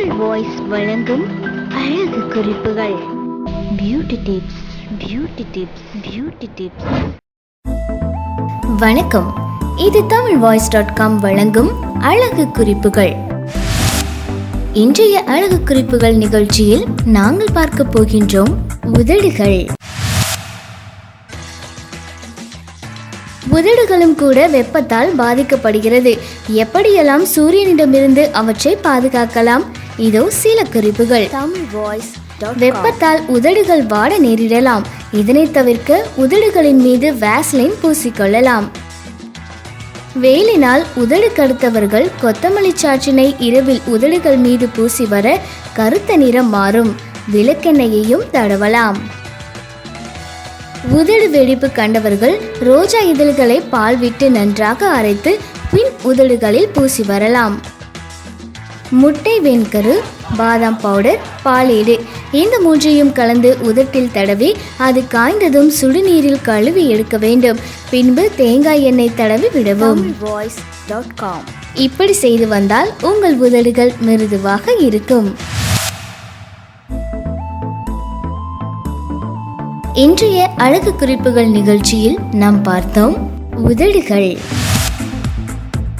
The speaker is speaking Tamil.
தமிழ் வாய்ஸ் வழங்கும் அழகு குறிப்புகள். Beauty tips beauty tips beauty tips வணக்கம். இது தமிழ் வாய்ஸ் டாட் காம் வழங்கும் அழகு குறிப்புகள். இன்றைய அழகு குறிப்புகள் நிகழ்ச்சியில் நாங்கள் பார்க்க போகின்றோம் உதடுகள். உதடுகளும் கூட வெப்பத்தால் பாதிக்கப்படுகிறது. எப்படியெல்லாம் சூரியனிடமிருந்து அவற்றை பாதுகாக்கலாம்? இதோ சில குறிப்புகள் தமிழ் வாய்ஸ் வெப்பத்தால் உதடுகள் வாட நேரிடலாம். இதனை தவிர்க்க உதடுகளின் மீது வேஸ்லைன் பூசிக்கொள்ளலாம். வெயிலினால் உதடு கடுத்தவர்கள் கொத்தமல்லி சாற்றினை இரவில் உதடுகள் மீது பூசி வர கருத்த நிறம் மாறும். விளக்கெண்ணெயையும் தடவலாம். உதடு வெடிப்பு கண்டவர்கள் ரோஜா இதழ்களை பால் விட்டு நன்றாக அரைத்து பின் உதடுகளில் பூசி வரலாம். முட்டை வெண்கரு பாதாம் பவுடர் பாலேடு. இந்த மூன்றையும் கலந்து உதட்டில் தடவி அது காய்ந்ததும் சுடுநீரில் கழுவி எடுக்க வேண்டும். பின்பு தேங்காய் எண்ணெய் தடவி விடவும். வாய்ஸ் டாட் காம் இப்படி செய்து வந்தால் உங்கள் உதடுகள் மிருதுவாக இருக்கும். இன்றைய அழகு குறிப்புகள் நிகழ்ச்சியில் நாம் பார்த்தோம் உதடுகள்.